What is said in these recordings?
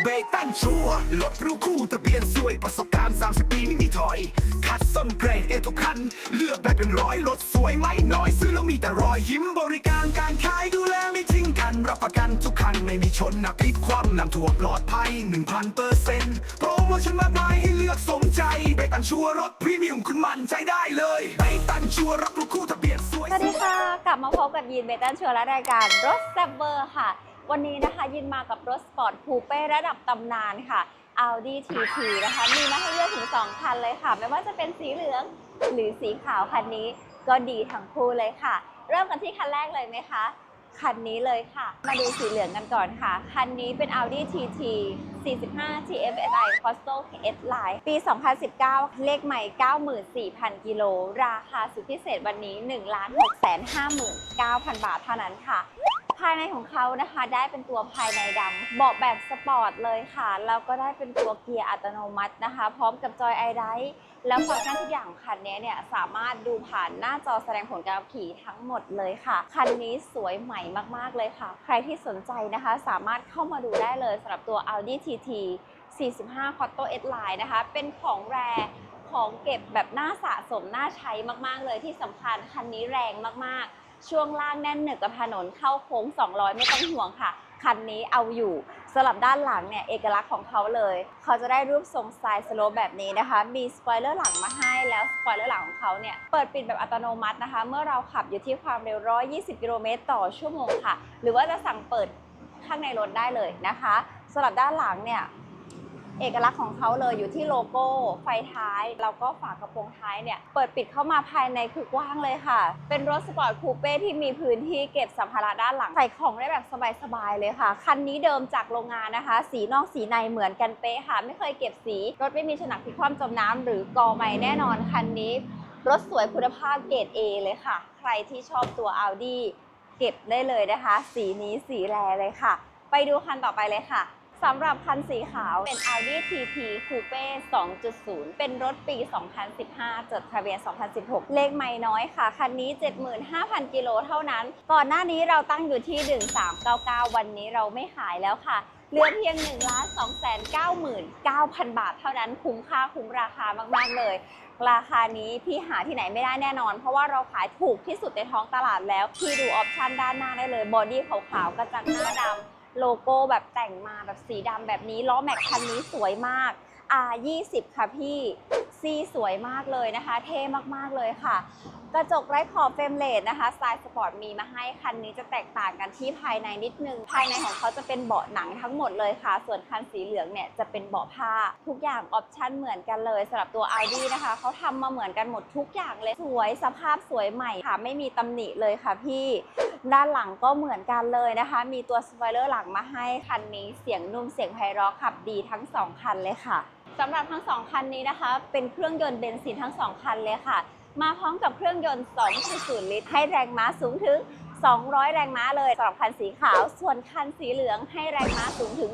เบรกตั้งชัวร์รถรู้คู่ทะเบียนสวยประสบการณ์ 30 ปีไม่มีถอย คัดส้นเกรดเอทุกคัน เลือกได้เป็นร้อยรถสวยไม่น้อย ซื้อแล้วมีแต่รอยยิ้มบริการการขายดูแลไม่ทิ้งกัน รับประกันทุกคัน ไม่มีชนนะพลิกความนำถั่วปลอดภัย 1,000เปอร์เซ็นต์โปรโมชั่นมากมายให้เลือกสมใจเบรกตั้งชัวรถพรีเมียมคุณมั่นใจได้เลยเบรกตั้งชัวร์รับรู้คู่ทะเบียนสวยสวัสดีค่ะ กลับมาพบกับยินเบตันชอร์และรายการรถแซบเบอร์ค่ะ วันนี้นะคะยินมากับรถสปอร์ตคูเป้ระดับตำนานค่ะ Audi TT นะคะมีมาให้เลือกถึง 2 คันเลยค่ะ ไม่ว่าจะเป็นสีเหลืองหรือสีขาวคันนี้ก็ดีทั้งคู่เลยค่ะ เริ่มกันที่คันแรกเลยไหมคะคันนี้เลยค่ะ มาดูสีเหลืองกันก่อนค่ะ คันนี้เป็น Audi TT 45 TFSI Coastal S Line ปี 2019 เลขใหม่ 94,000 กิโล ราคาสุดพิเศษวันนี้ 1,659,000 บาทเท่านั้นค่ะ ภายในของเขานะคะได้เป็นตัวภายในดำเบาะแบบสปอร์ตเลยค่ะ แล้วก็ได้เป็นตัวเกียร์อัตโนมัตินะคะ พร้อมกับจอยไอไดแล้วฟังก์ชันทุกอย่างของคันนี้เนี่ยสามารถดูผ่านหน้าจอแสดงผลการขับขี่ทั้งหมดเลยค่ะ คันนี้สวยใหม่มากๆเลยค่ะ ใครที่สนใจนะคะสามารถเข้ามาดูได้เลยสำหรับตัว Audi TT 45 c o t t o S Line นะคะ เป็นของแรของเก็บแบบน่าสะสมน่าใช้มากๆเลยที่สำคัญคันนี้แรงมากๆ ช่วงล่างแน่นหนึบกับถนนเข้าโค้ง 200 ไม่ต้องห่วงค่ะ คันนี้เอาอยู่สลับด้านหลังเนี่ยเอกลักษณ์ของเขาเลย เขาจะได้รูปทรงสไตล์สโลปแบบนี้นะคะ มีสปอยเลอร์หลังมาให้แล้วสปอยเลอร์หลังของเขาเนี่ยเปิดปิดแบบอัตโนมัตินะคะ เมื่อเราขับอยู่ที่ความเร็ว 120 กิโลเมตรต่อชั่วโมงค่ะ หรือว่าจะสั่งเปิดข้างในรถได้เลยนะคะสลับด้านหลังเนี่ย เอกลักษณ์ของเขาเลยอยู่ที่โลโก้ไฟท้าย แล้วก็ฝากระโปรงท้ายเนี่ย เปิดปิดเข้ามาภายในคือกว้างเลยค่ะ เป็นรถสปอร์ตคูเป้ที่มีพื้นที่เก็บสัมภาระด้านหลัง ใส่ของได้แบบสบายๆเลยค่ะ คันนี้เดิมจากโรงงานนะคะ สีนอกสีในเหมือนกันเป๊ะค่ะ ไม่เคยเก็บสี รถไม่มีฉนักพลิกคว่ำจมน้ำหรือกอไม้แน่นอนคันนี้รถสวยคุณภาพเกรด A เลยค่ะ ใครที่ชอบตัว Audi เก็บได้เลยนะคะ สีนี้สีแรเลยค่ะ ไปดูคันต่อไปเลยค่ะ สำหรับคันสีขาวเป็น Audi TT Coupe 2.0 เป็นรถปี 2015 จดทะเบียน 2016 เลขไม่น้อยค่ะ คันนี้ 75,000 กิโลเท่านั้น ก่อนหน้านี้เราตั้งอยู่ที่ 1399 วันนี้เราไม่ขายแล้วค่ะเหลือเพียง1 2 9 9 0 0 0 บาทเท่านั้นคุ้มค่าคุ้มราคามาก ๆ เลย ราคานี้พี่หาที่ไหนไม่ได้แน่นอน เพราะว่าเราขายถูกที่สุดในท้องตลาดแล้ว พี่ดูออปชันด้านหน้าได้เลยบอดี้ขาวๆกระจังหน้าดำ โลโก้แบบแต่งมาแบบสีดำแบบนี้ล้อแม็กคันนี้สวยมาก R20 ค่ะพี่ ซีสวยมากเลยนะคะ เท่มากๆเลยค่ะ กระจกไร้ขอบเฟรมเลสนะคะสไตล์สปอร์ตมีมาให้คันนี้จะแตกต่างกันที่ภายในนิดนึง ภายในของเขาจะเป็นเบาะหนังทั้งหมดเลยค่ะ ส่วนคันสีเหลืองเนี่ยจะเป็นเบาะผ้า ทุกอย่างออปชั่นเหมือนกันเลยสำหรับตัว Audi นะคะเขาทำมาเหมือนกันหมดทุกอย่างเลยสวยสภาพสวยใหม่ค่ะ ไม่มีตำหนิเลยค่ะพี่ด้านหลังก็เหมือนกันเลยนะคะ มีตัวสปอยเลอร์หลังมาให้คันนี้เสียงนุ่มเสียงไพเราะขับดีทั้งสองคันเลยค่ะ สำหรับทั้งสองคันนี้นะคะ เป็นเครื่องยนต์เบนซินทั้งสองคันเลยค่ะ มาพร้อมกับเครื่องยนต์ 2.0 ลิตร ให้แรงม้าสูงถึง 200 แรงม้าเลยสำหรับคันสีขาว ส่วนคันสีเหลืองให้แรงม้าสูงถึง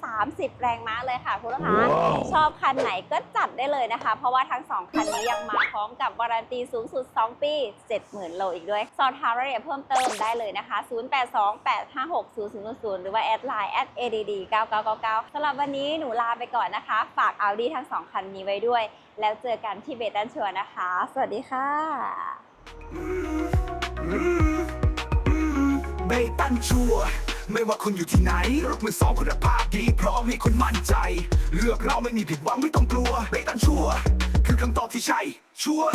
230 แรงม้าเลยค่ะคุณลูกค้าว้าวชอบคันไหนก็จัดได้เลยนะคะ เพราะว่าทั้ง 2 คันนี้ยังมาพร้อมกับวารันตีสูงสุด 2 ปี 70,000 โลอีกด้วย สอบถามรายละเอียดเพิ่มเติมได้เลยนะคะ 0828560000 หรือว่าแอดไลน์ @add9999 สำหรับวันนี้หนูลาไปก่อนนะคะ ฝาก Audi ทั้ง 2 คันนี้ไว้ด้วย แล้วเจอกันที่เบตันชัวร์นะคะ สวัสดีค่ะ เบตั้นชัวร์ไม่ว่าคุณอยู่ที่ไหนรถมือสองคุณภาพดีพร้อมให้คุณมั่นใจ เลือกเราไม่มีผิดหวังไม่ต้องกลัวเบตั้นชัวร์คือคำตอบที่ใช่ชัวร์